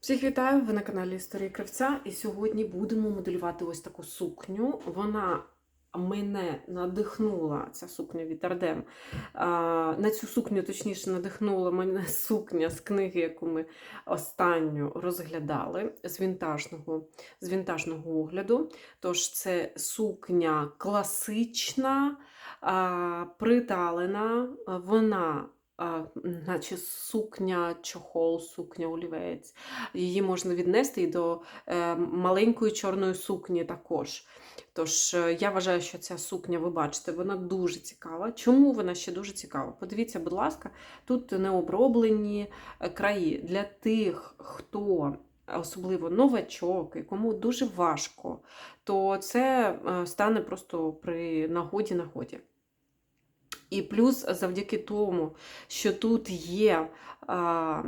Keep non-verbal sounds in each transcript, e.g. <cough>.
Всіх вітаю! Ви на каналі Історії Кривця. І сьогодні будемо моделювати ось таку сукню. Вона мене надихнула, ця сукня від Ардем. На цю сукню, точніше, надихнула мене <laughs> сукня з книги, яку ми останню розглядали з вінтажного, з вінтажного огляду. Тож це сукня класична, приталена, вона. Наче сукня, чохол, сукня, олівець. Її можна віднести і до е, маленької чорної сукні також. Тож е, я вважаю, що ця сукня, ви бачите, вона дуже цікава. Чому вона ще дуже цікава? Подивіться, будь ласка, тут не оброблені е, краї для тих, хто. Особливо новачок, і кому дуже важко, то це стане просто при нагоді нагоді. І плюс завдяки тому, що тут є а,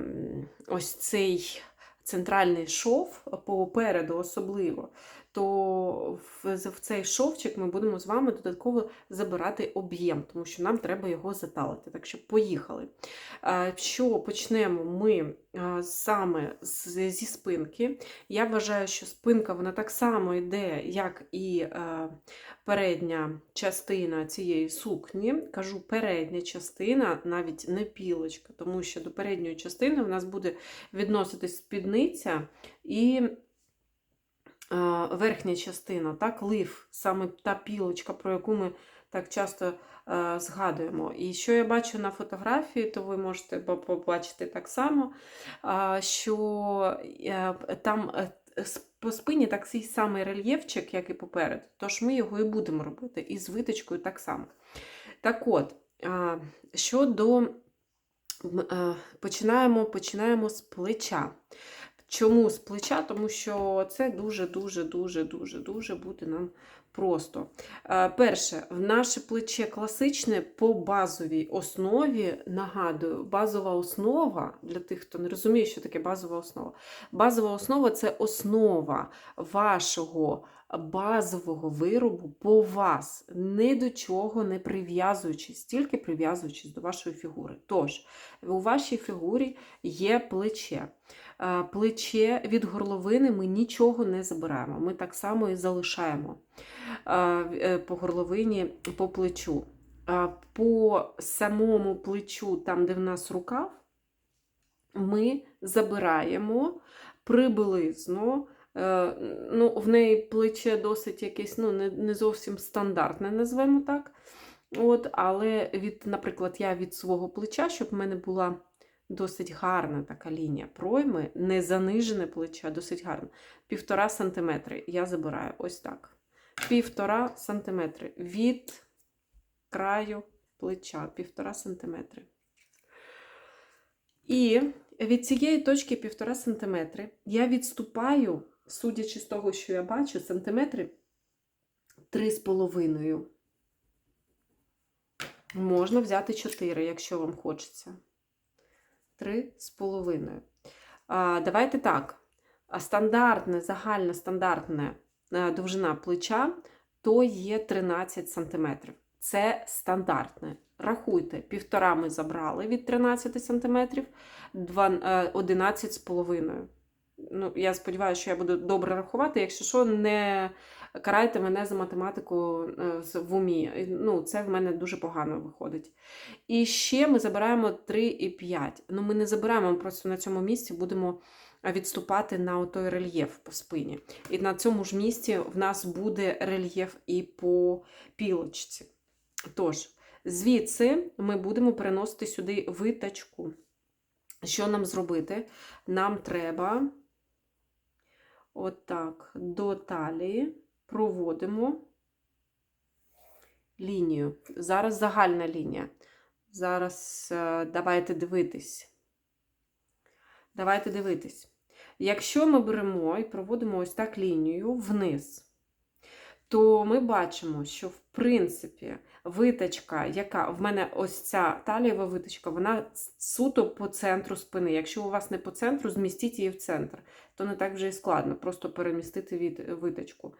ось цей центральний шов попереду особливо, то в, цей шовчик ми будемо з вами додатково забирати об'єм, тому що нам треба його заталити. Так що поїхали. А, що почнемо ми саме зі спинки. Я вважаю, що спинка вона так само йде, як і передня частина цієї сукні. Кажу передня частина, навіть не пілочка, тому що до передньої частини в нас буде відноситись спідниця і верхня частина, так, лив, саме та пілочка, про яку ми так часто згадуємо. І що я бачу на фотографії, то ви можете побачити так само, що е, там е, по спині такий самий рельєфчик, як і попереду, тож ми його і будемо робити. І з виточкою так само. Так от, щодо е, починаємо, починаємо з плеча. Чому з плеча? Тому що це дуже-дуже, дуже, дуже, дуже буде нам просто. Е, Перше, в наше плече класичне по базовій основі, нагадую, базова основа, для тих, хто не розуміє, що таке базова основа. Базова основа це основа вашого базового виробу по вас, ні до чого не прив'язуючись, тільки прив'язуючись до вашої фігури. Тож, у вашій фігурі є плече. Е, Плече від горловини ми нічого не забираємо. Ми так само і залишаємо е, по горловині по плечу. Е, По самому плечу, там, де в нас рукав, ми забираємо приблизно. Ну, В неї плече досить якесь ну, не зовсім стандартне, назвемо так. От, Але, від, наприклад, я від свого плеча, щоб в мене була досить гарна така лінія пройми, не занижене плече, досить гарна. Півтора сантиметри я забираю ось так. Півтора сантиметри від краю плеча, півтора сантиметри. І від цієї точки півтора сантиметри я відступаю, судячи з того, що я бачу, сантиметри три з половиною. Можна взяти 4, якщо вам хочеться. Три з половиною. Давайте так. Стандартне, загальна стандартна довжина плеча то є 13 см. Це стандартне. Рахуйте, півтора ми забрали від 13 см, 11 з половиною. Ну, я сподіваюся, що я буду добре рахувати. Якщо що, не карайте мене за математику е, в умі. Ну, Це в мене дуже погано виходить. І ще ми забираємо 3,5. Ну, ми не забираємо, ми просто на цьому місці будемо відступати на той рельєф по спині. І на цьому ж місці в нас буде рельєф і по пілочці. Тож, звідси ми будемо переносити сюди витачку. Що нам зробити? Нам треба отак до талії проводимо лінію. Зараз загальна лінія. Зараз е, давайте дивитись. Давайте дивитись. Якщо ми беремо і проводимо ось так лінію вниз, то ми бачимо, що, в принципі, виточка, яка в мене ось ця талієва виточка, вона суто по центру спини. Якщо у вас не по центру, змістіть її в центр, то не так вже і складно, просто перемістити від виточку.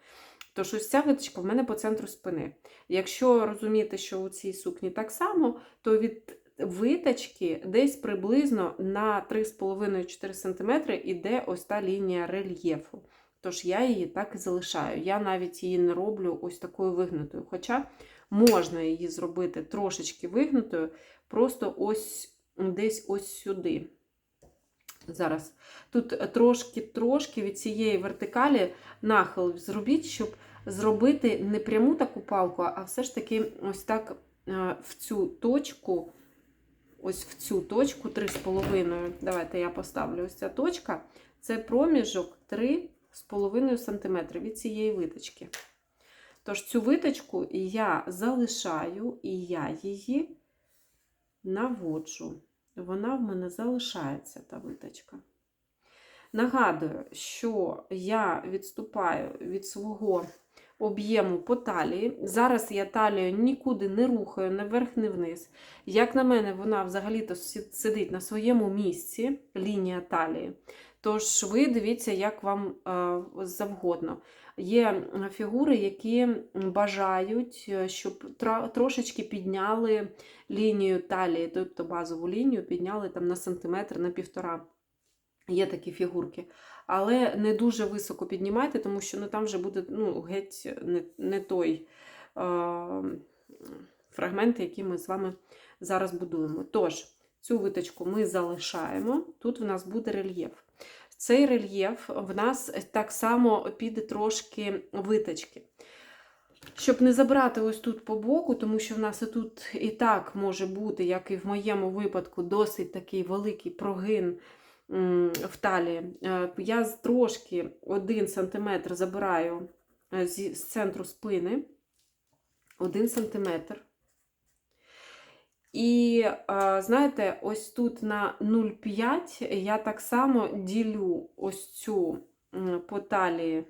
Тож ось ця виточка в мене по центру спини. Якщо розумієте, що у цій сукні так само, то від виточки десь приблизно на 3,5-4 см іде ось та лінія рельєфу. Тож я її так і залишаю. Я навіть її не роблю ось такою вигнутою. Хоча можна її зробити трошечки вигнутою, просто ось десь ось сюди. Зараз. Тут трошки-трошки від цієї вертикалі нахил зробіть, щоб зробити не пряму таку палку, а все ж таки ось так е, в цю точку, ось в цю точку 3,5. Давайте я поставлю ось ця точка. Це проміжок 3,5 см від цієї виточки. Тож цю виточку я залишаю, і я її наводжу. Вона в мене залишається, та виточка. Нагадую, що я відступаю від свого об'єму по талії. Зараз я талію нікуди не рухаю, не вверх, не вниз. Як на мене, вона взагалі-то сидить на своєму місці, лінія талії. Тож ви дивіться, як вам е, завгодно. Є фігури, які бажають, е, щоб трошечки підняли лінію талії, тобто базову лінію підняли там на сантиметр, на півтора. Є такі фігурки. Але не дуже високо піднімайте, тому що ну, там вже буде ну, геть не, не той е, фрагмент, який ми з вами зараз будуємо. Тож, цю виточку ми залишаємо, тут в нас буде рельєф. Цей рельєф в нас так само піде трошки виточки. Щоб не забрати ось тут по боку, тому що в нас і тут і так може бути, як і в моєму випадку, досить такий великий прогин в талії. Е, я трошки 1 см забираю е, з центру спини, 1 см. І, знаєте, ось тут на 0,5 я так само ділю ось цю по талії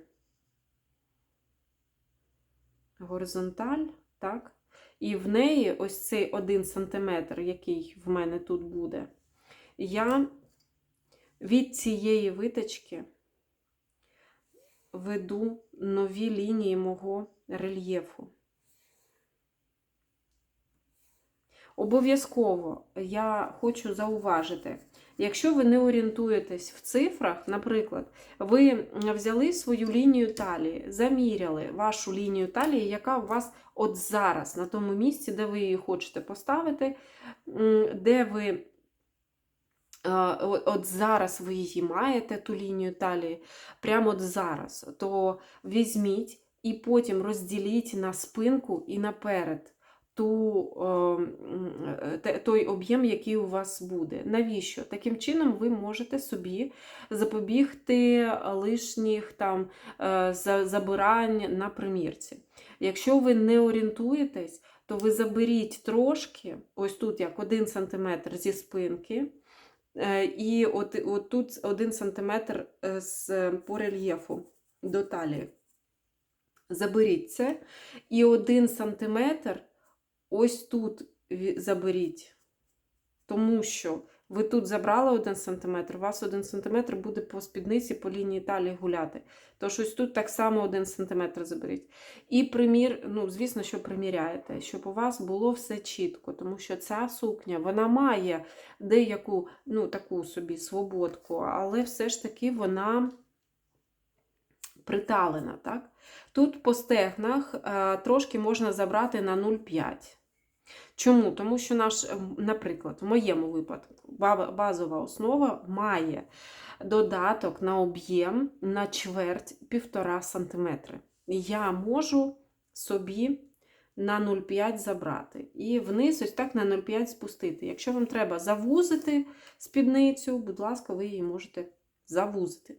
горизонталь, так? І в неї ось цей 1 см, який в мене тут буде, я від цієї виточки веду нові лінії мого рельєфу. Обов'язково я хочу зауважити, якщо ви не орієнтуєтесь в цифрах, наприклад, ви взяли свою лінію талії, заміряли вашу лінію талії, яка у вас от зараз, на тому місці, де ви її хочете поставити, де ви. От зараз ви її маєте, ту лінію талії, прямо от зараз, то візьміть і потім розділіть на спинку і наперед ту, е, той об'єм, який у вас буде. Навіщо? Таким чином ви можете собі запобігти лишніх там е, забирань на примірці. Якщо ви не орієнтуєтесь, то ви заберіть трошки, ось тут як 1 см зі спинки. Е, і от, от тут 1 см з по рельєфу до талії. Заберіть це. І 1 см ось тут заберіть. Тому що ви тут забрали 1 см, у вас 1 см буде по спідниці, по лінії талії гуляти. Тож ось тут так само 1 см заберіть. І примір, ну, звісно, що приміряєте, щоб у вас було все чітко, тому що ця сукня вона має деяку ну, таку собі свободку, але все ж таки вона приталена. так? Тут по стегнах е, трошки можна забрати на 0,5. Чому? Тому що наш, ем, наприклад, в моєму випадку базова основа має додаток на об'єм на чверть 1,5 см. Я можу собі на 0,5 забрати. І вниз ось так на 0,5 спустити. Якщо вам треба завузити спідницю, будь ласка, ви її можете завузити.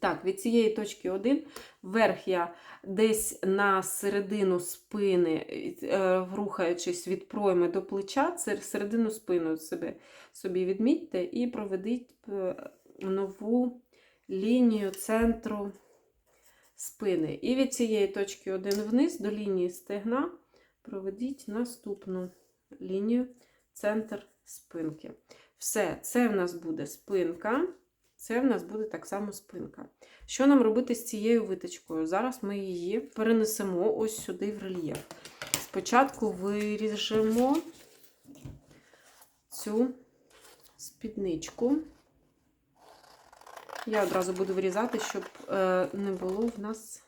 Так, від цієї точки 1, вверх я десь на середину спини, е, рухаючись від пройми до плеча, середину спину собі, собі відмітьте і проведіть е, нову лінію центру спини. І від цієї точки 1 вниз до лінії стегна проведіть наступну лінію центр спинки. Все, це в нас буде спинка. Це в нас буде так само спинка. Що нам робити з цією виточкою? Зараз ми її перенесемо ось сюди в рельєф. Спочатку виріжемо цю спідничку. Я одразу буду вирізати, щоб е, не було в нас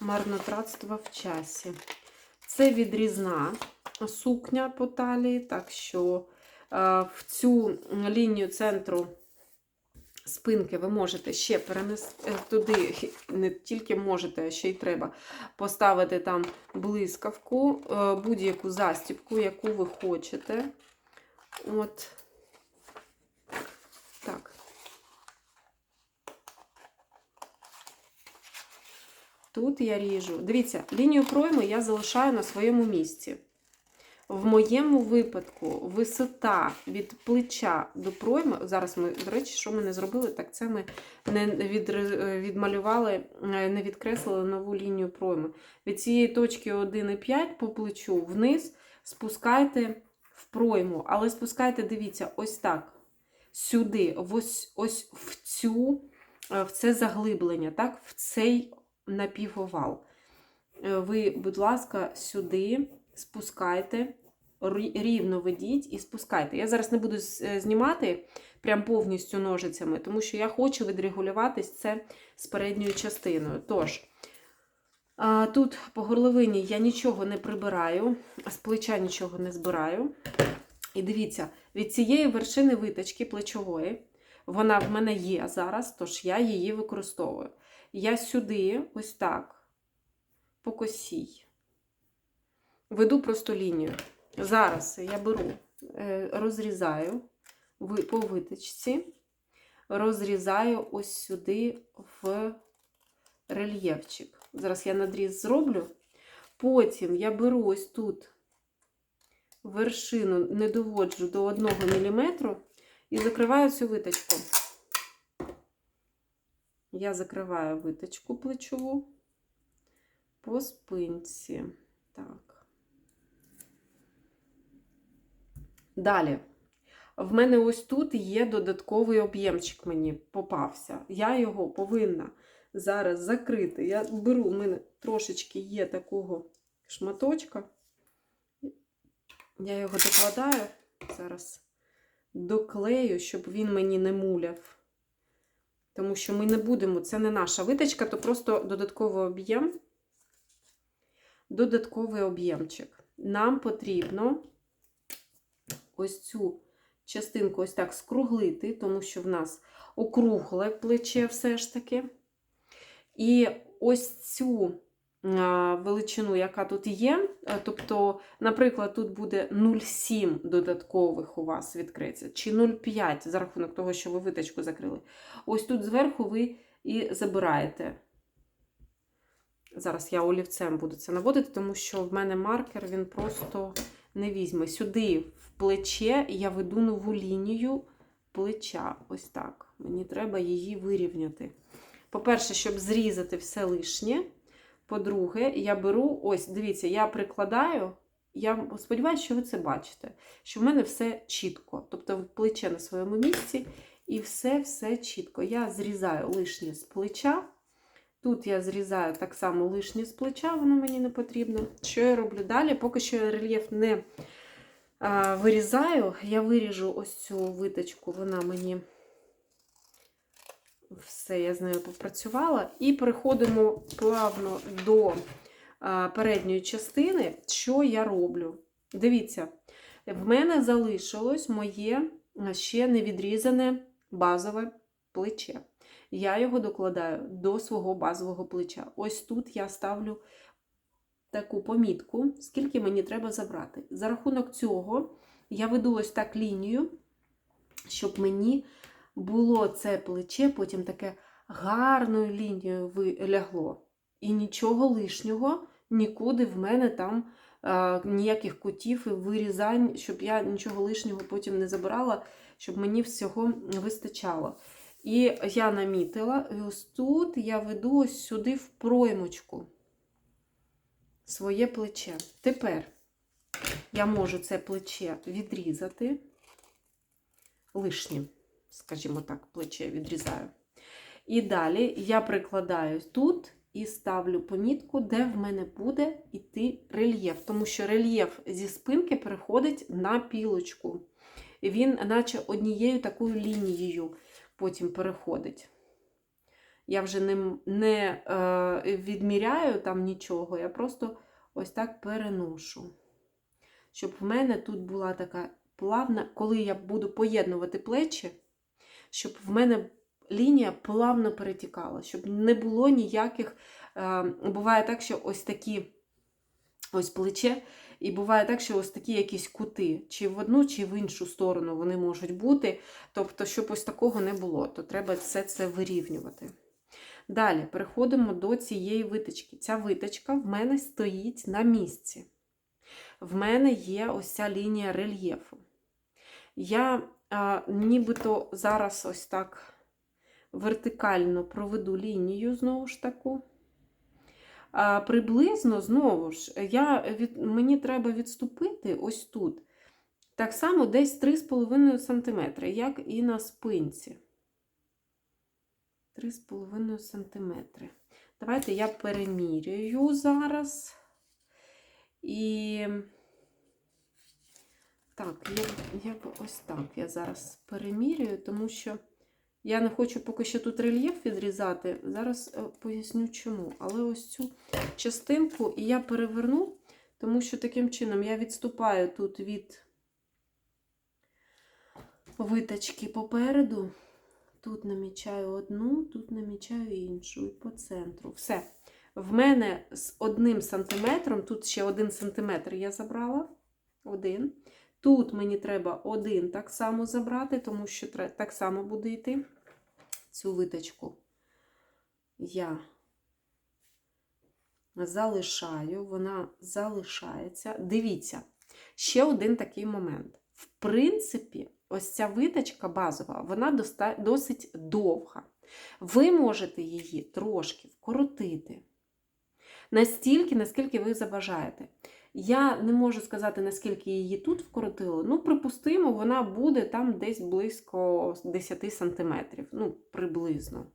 марнотратства в часі. Це відрізна сукня по талії, так що е, в цю лінію центру спинки ви можете ще перенести е, туди, не тільки можете, а ще й треба поставити там блискавку, е, будь-яку застібку, яку ви хочете. От так. Тут я ріжу. Дивіться, лінію пройми я залишаю на своєму місці. В моєму випадку висота від плеча до пройми. Зараз ми, до речі, що ми не зробили, так це ми не від, відмалювали, не відкреслили нову лінію пройми. Від цієї точки 1,5 по плечу вниз спускайте в пройму. Але спускайте, дивіться, ось так. Сюди, ось, ось в цю, в це заглиблення, так, в цей напівовал. Е, Ви, будь ласка, сюди спускайте, рівно ведіть і спускайте. Я зараз не буду знімати прям повністю ножицями, тому що я хочу відрегулюватись це з передньою частиною. Тож, тут по горловині я нічого не прибираю, з плеча нічого не збираю. І дивіться, від цієї вершини виточки плечової, вона в мене є зараз, тож я її використовую. Я сюди, ось так, по косій, веду просто лінію. Зараз я беру, е, розрізаю по виточці, розрізаю ось сюди в рельєфчик. Зараз я надріз зроблю. Потім я беру ось тут вершину, не доводжу до 1 мм і закриваю цю виточку. Я закриваю виточку плечову по спинці. Так. Далі. В мене ось тут є додатковий об'ємчик, мені попався. Я його повинна зараз закрити. Я беру, у мене трошечки є такого шматочка. Я його докладаю, зараз доклею, щоб він мені не муляв. Тому що ми не будемо, це не наша виточка, то просто додатковий об'єм, додатковий об'ємчик. Нам потрібно ось цю частинку ось так скруглити, тому що в нас округле плече все ж таки. І ось цю величину, яка тут є. Тобто, наприклад, тут буде 0,7 додаткових у вас відкриться, чи 0,5 за рахунок того, що ви виточку закрили. Ось тут зверху ви і забираєте. Зараз я олівцем буду це наводити, тому що в мене маркер він просто не візьме. Сюди плече я веду нову лінію плеча. Ось так. Мені треба її вирівняти. По-перше, щоб зрізати все лишнє. По-друге, я беру, ось, дивіться, я прикладаю, я сподіваюся, що ви це бачите, що в мене все чітко. Тобто плече на своєму місці, і все-все чітко. Я зрізаю лишнє з плеча. Тут я зрізаю так само лишнє з плеча, воно мені не потрібно. Що я роблю далі? Поки що я рельєф не вирізаю, я виріжу ось цю виточку, вона мені. Все, я з нею попрацювала. І переходимо плавно до передньої частини, що я роблю. Дивіться, в мене залишилось моє ще невідрізане базове плече. Я його докладаю до свого базового плеча. Ось тут я ставлю таку помітку, скільки мені треба забрати. За рахунок цього я веду ось так лінію, щоб мені було це плече, потім таке гарною лінією лягло. І нічого лишнього нікуди в мене там а, ніяких кутів і вирізань, щоб я нічого лишнього потім не забирала, щоб мені всього вистачало. І я намітила, і ось тут я веду ось сюди в проймочку своє плече. Тепер я можу це плече відрізати лишнім скажімо так, плече відрізаю. І далі я прикладаю тут і ставлю помітку, де в мене буде йти рельєф. Тому що рельєф зі спинки переходить на пілочку. Він, наче однією такою лінією, потім переходить. Я вже не, не е, відміряю там нічого, я просто ось так переношу. Щоб в мене тут була така плавна, коли я буду поєднувати плечі, щоб в мене лінія плавно перетікала, щоб не було ніяких. Е, буває так, що ось такі ось плече, і буває так, що ось такі якісь кути, чи в одну, чи в іншу сторону вони можуть бути. Тобто, щоб ось такого не було, то треба все це вирівнювати. Далі переходимо до цієї виточки. Ця виточка в мене стоїть на місці. В мене є ось ця лінія рельєфу. Я а, нібито зараз ось так вертикально проведу лінію, знову ж таку. А, приблизно, знову ж, я від, мені треба відступити ось тут. Так само десь 3,5 см, як і на спинці. 3,5 см. Давайте я перемірюю зараз. І так, я, я ось так я зараз перемірюю, тому що я не хочу поки що тут рельєф відрізати. Зараз е, поясню чому. Але ось цю частинку і я переверну, тому що таким чином я відступаю тут від виточки попереду. Тут намічаю одну, тут намічаю іншу і по центру. Все. В мене з одним сантиметром, тут ще один сантиметр я забрала. Один. Тут мені треба один так само забрати, тому що так само буде йти цю виточку. Я залишаю, вона залишається. Дивіться, ще один такий момент. В принципі, ось ця виточка базова, вона досить довга. Ви можете її трошки вкоротити. Настільки, наскільки ви забажаєте. Я не можу сказати, наскільки її тут вкоротило. Ну, припустимо, вона буде там десь близько 10 см. Ну, приблизно.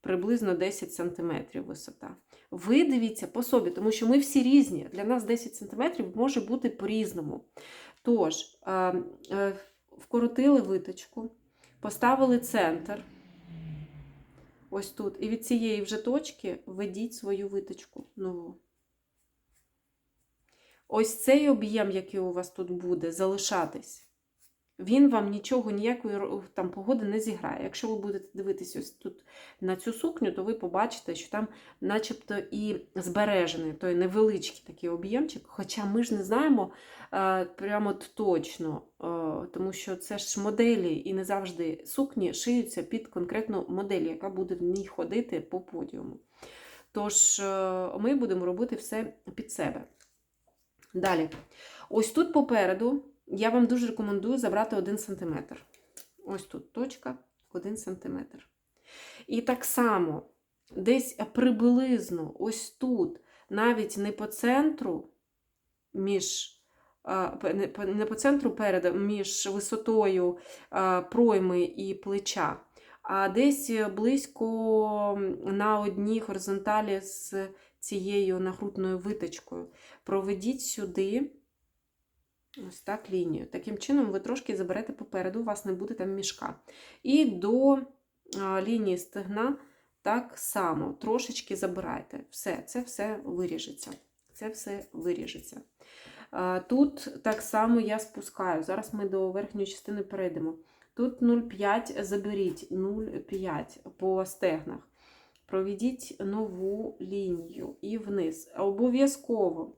Приблизно 10 см висота. Ви дивіться по собі, тому що ми всі різні. Для нас 10 см може бути по-різному. Тож, вкоротили виточку, поставили центр. Ось тут. І від цієї вже точки введіть свою виточку нову. Ось цей об'єм, який у вас тут буде, залишатись, він вам нічого, ніякої там погоди не зіграє. Якщо ви будете дивитися ось тут на цю сукню, то ви побачите, що там начебто і збережений той невеличкий такий об'ємчик. Хоча ми ж не знаємо е, прямо точно, е, тому що це ж моделі, і не завжди сукні шиються під конкретну модель, яка буде в ній ходити по подіуму. Тож, е, ми будемо робити все під себе. Далі, ось тут попереду я вам дуже рекомендую забрати 1 см. Ось тут точка 1 см. І так само, десь приблизно ось тут, навіть не по центру, між, не по центру переду, між висотою пройми і плеча, а десь близько на одній горизонталі з цією нагрудною виточкою. Проведіть сюди ось так лінію. Таким чином, ви трошки заберете попереду, у вас не буде там мішка. І до лінії стегна так само трошечки забирайте. Все, це все виріжеться. Це все виріжеться. Тут так само я спускаю. Зараз ми до верхньої частини перейдемо. Тут 0,5 заберіть, 0,5 по стегнах проведіть нову лінію і вниз. Обов'язково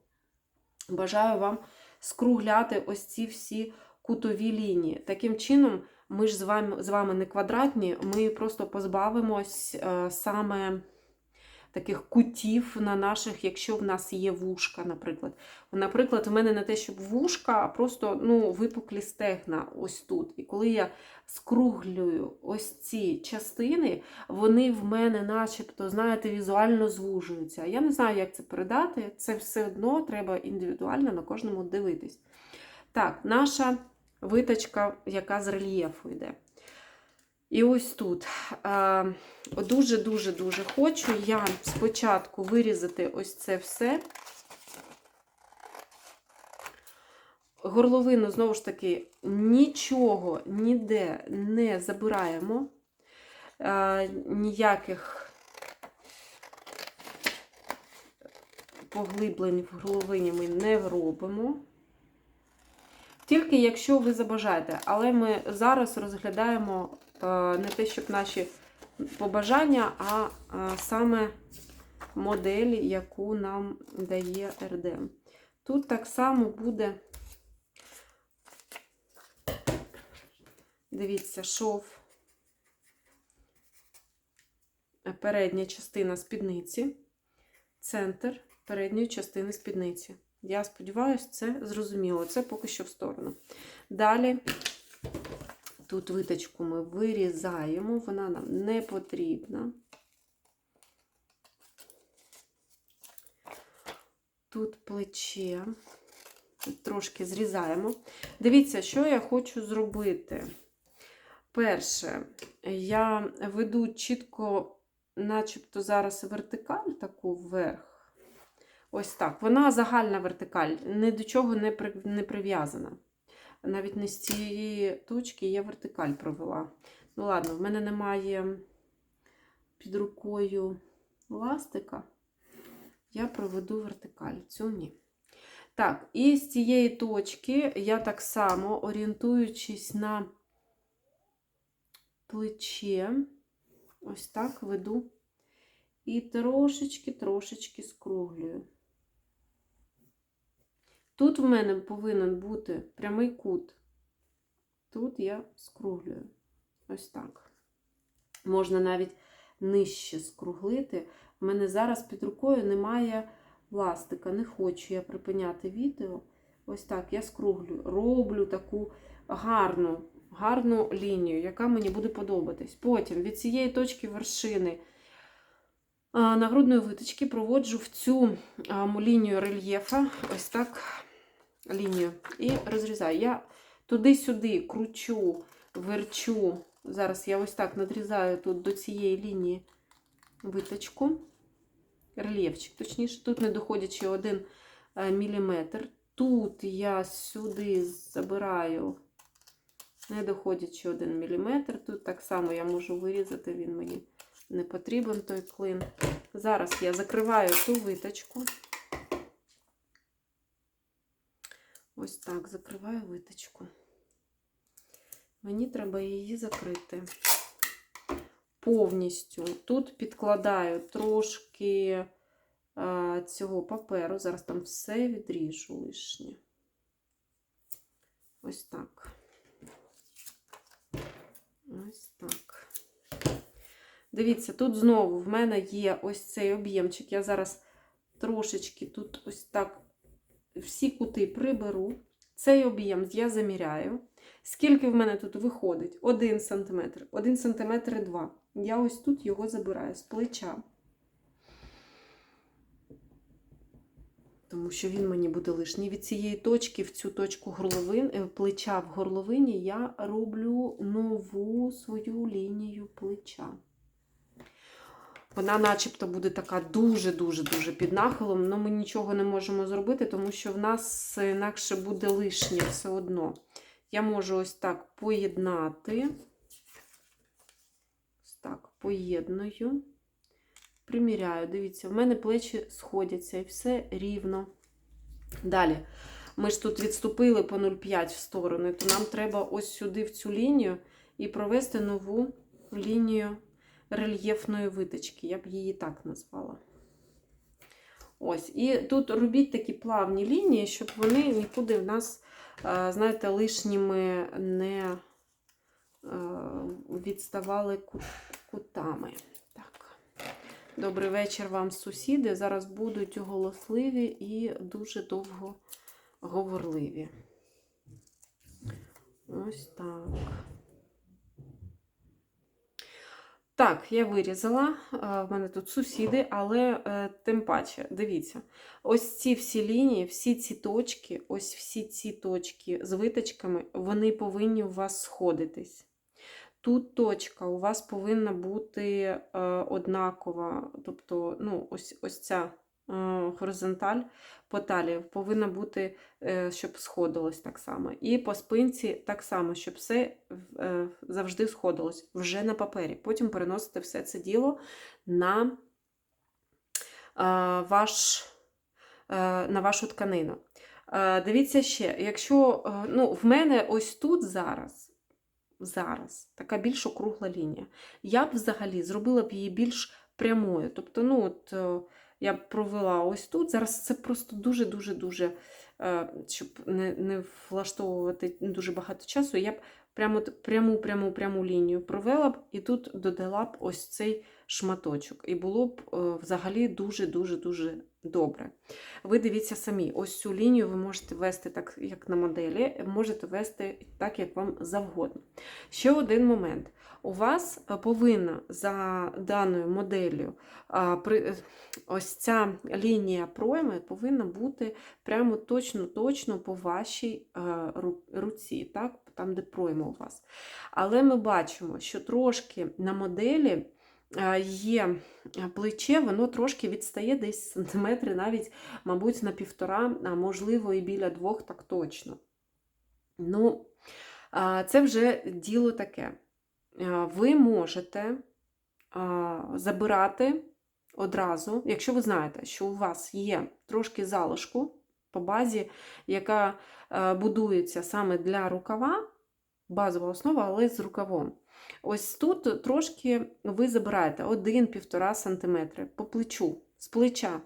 бажаю вам скругляти ось ці всі кутові лінії. Таким чином, ми ж з вами, з вами не квадратні, ми просто позбавимось е, саме таких кутів на наших, якщо в нас є вушка, наприклад. Наприклад, в мене не те, щоб вушка, а просто ну, випуклі стегна ось тут. І коли я скруглюю ось ці частини, вони в мене начебто, знаєте, візуально звужуються. Я не знаю, як це передати. Це все одно треба індивідуально на кожному дивитись. Так, наша виточка, яка з рельєфу йде. І ось тут дуже-дуже-дуже хочу я спочатку вирізати ось це все. Горловину, знову ж таки, нічого ніде не забираємо, ніяких поглиблень в горловині ми не робимо. Тільки якщо ви забажаєте, але ми зараз розглядаємо не те, щоб наші побажання, а е, саме модель, яку нам дає РДМ. Тут так само буде, дивіться, шов, передня частина спідниці, центр передньої частини спідниці. Я сподіваюся, це зрозуміло. Це поки що в сторону. Далі, тут виточку ми вирізаємо, вона нам не потрібна. Тут плече, трошки зрізаємо. Дивіться, що я хочу зробити. Перше, я веду чітко, начебто, зараз вертикаль таку вверх. Ось так. Вона загальна вертикаль, ні до чого не прив'язана. Навіть не з цієї точки я вертикаль провела. Ну, ладно, в мене немає під рукою ластика. Я проведу вертикаль. Цю ні. Так, і з цієї точки я так само, орієнтуючись на плече, ось так веду і трошечки-трошечки скруглюю. Тут в мене повинен бути прямий кут. Тут я скруглюю. Ось так. Можна навіть нижче скруглити. У мене зараз під рукою немає ластика. Не хочу я припиняти відео. Ось так я скруглю. Роблю таку гарну, гарну лінію, яка мені буде подобатись. Потім від цієї точки вершини нагрудної виточки проводжу в цю лінію рельєфа, ось так лінію, і розрізаю. Я туди-сюди кручу, верчу. Зараз я ось так надрізаю тут до цієї лінії виточку, рельєфчик, точніше, тут не доходячи 1 мм. Тут я сюди забираю, не доходячи 1 мм. Тут так само я можу вирізати, він мені не потрібен той клин. Зараз я закриваю ту виточку. Ось так, закриваю виточку. Мені треба її закрити повністю. Тут підкладаю трошки а, цього паперу. Зараз там все відріжу лишнє. Ось так. Ось так. Дивіться, тут знову в мене є ось цей об'ємчик. Я зараз трошечки тут ось так всі кути приберу. Цей об'єм я заміряю. Скільки в мене тут виходить? 1 см. 1 см 2 Я ось тут його забираю з плеча. Тому що він мені буде лишній. Від цієї точки в цю точку горловин, плеча в горловині я роблю нову свою лінію плеча. Вона начебто буде така дуже-дуже-дуже під нахилом, але ми нічого не можемо зробити, тому що в нас інакше буде лишнє все одно. Я можу ось так поєднати. Ось так, поєдную, приміряю. Дивіться, в мене плечі сходяться і все рівно. Далі, ми ж тут відступили по 0,5 в сторони, то нам треба ось сюди, в цю лінію, і провести нову лінію рельєфної виточки, я б її так назвала. Ось, І тут робіть такі плавні лінії, щоб вони нікуди в нас, знаєте, лишніми не відставали кутами. Так. Добрий вечір вам, сусіди. Зараз будуть голосливі і дуже довго говорливі. Ось так. Так, я вирізала, в мене тут сусіди, але е, тим паче, дивіться, ось ці всі лінії, всі ці точки, ось всі ці точки з виточками, вони повинні у вас сходитись. Тут точка у вас повинна бути е, однакова, тобто, ну, ось ось ця е, горизонталь по талії повинна бути, е, щоб сходилось так само. І по спинці так само, щоб все е, завжди сходилось вже на папері. Потім переносите все це діло на, е, ваш, е, на вашу тканину. Е, Дивіться ще, якщо е, ну, в мене ось тут зараз, зараз така більш округла лінія, я б взагалі зробила б її більш прямою. Тобто, ну, от, е, я провела ось тут. Зараз це просто дуже-дуже-дуже, е, щоб не, не влаштовувати дуже багато часу, я б прямо пряму пряму пряму лінію провела б і тут додала б ось цей шматочок. І було б е, взагалі дуже-дуже-дуже добре. Ви дивіться самі, ось цю лінію ви можете вести так, як на моделі, можете вести так, як вам завгодно. Ще один момент. У вас е, повинна за даною моделлю е, ось ця лінія пройми повинна бути прямо точно-точно по вашій е, руці, так? там, де пройма у вас. Але ми бачимо, що трошки на моделі є плече, воно трошки відстає десь сантиметри, навіть, мабуть, на півтора, а можливо, і біля двох, так точно. Ну, це вже діло таке. А, Ви можете забирати одразу, якщо ви знаєте, що у вас є трошки залишку по базі, яка е, будується саме для рукава, базова основа, але з рукавом. Ось тут трошки ви забираєте 1-1,5 см по плечу, з плеча.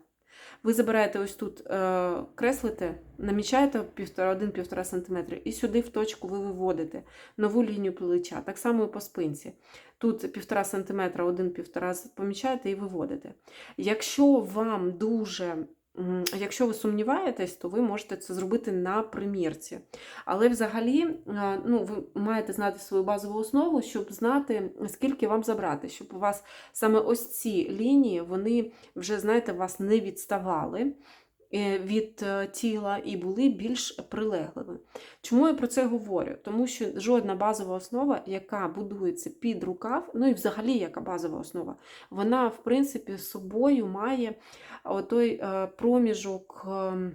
Ви забираєте ось тут, е, креслите, намічаєте 1-1,5 см і сюди в точку ви виводите нову лінію плеча. Так само і по спинці. Тут 1,5 см, 1-1,5 помічаєте і виводите. Якщо вам дуже Якщо ви сумніваєтесь, то ви можете це зробити на примірці. Але взагалі е, ну, ви маєте знати свою базову основу, щоб знати, скільки вам забрати, щоб у вас саме ось ці лінії, вони вже, знаєте, вас не відставали від е, тіла і були більш прилеглими. Чому я про це говорю? Тому що жодна базова основа, яка будується під рукав, ну і взагалі яка базова основа, вона, в принципі, з собою має той е, проміжок. ем,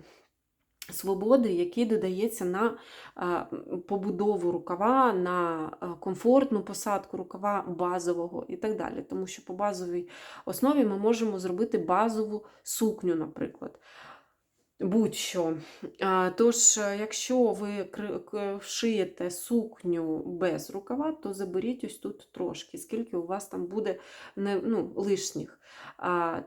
Свободи, який додається на е, побудову рукава, на е, комфортну посадку рукава базового і так далі. Тому що по базовій основі ми можемо зробити базову сукню, наприклад. Будь-що. Тож, е, якщо ви шиєте сукню без рукава, то заберіть ось тут трошки, скільки у вас там буде ну, лишніх.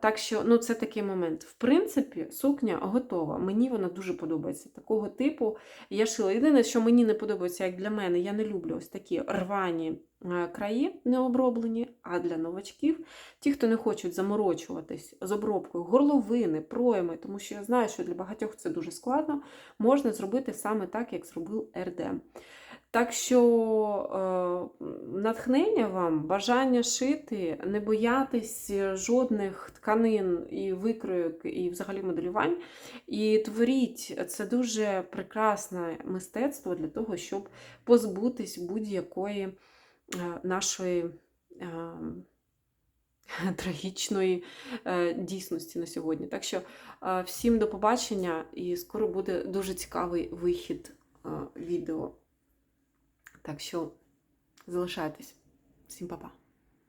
Так що ну, це такий момент. В принципі, сукня готова. Мені вона дуже подобається. Такого типу я шила. Єдине, що мені не подобається, як для мене, я не люблю ось такі рвані е, краї необроблені, а для новачків, ті, хто не хочуть заморочуватись з обробкою горловини, пройми, тому що я знаю, що для багатьох це дуже складно, можна зробити саме так, як зробив РДМ. Так що е, натхнення вам, бажання шити, не боятись жодних тканин і викройок, і взагалі моделювань. І творіть це дуже прекрасне мистецтво для того, щоб позбутись будь-якої нашої е, <laughs> трагічної е, дійсності на сьогодні. Так що е, всім до побачення, і скоро буде дуже цікавий вихід е, відео. Так що залишайтесь. Всім па-па.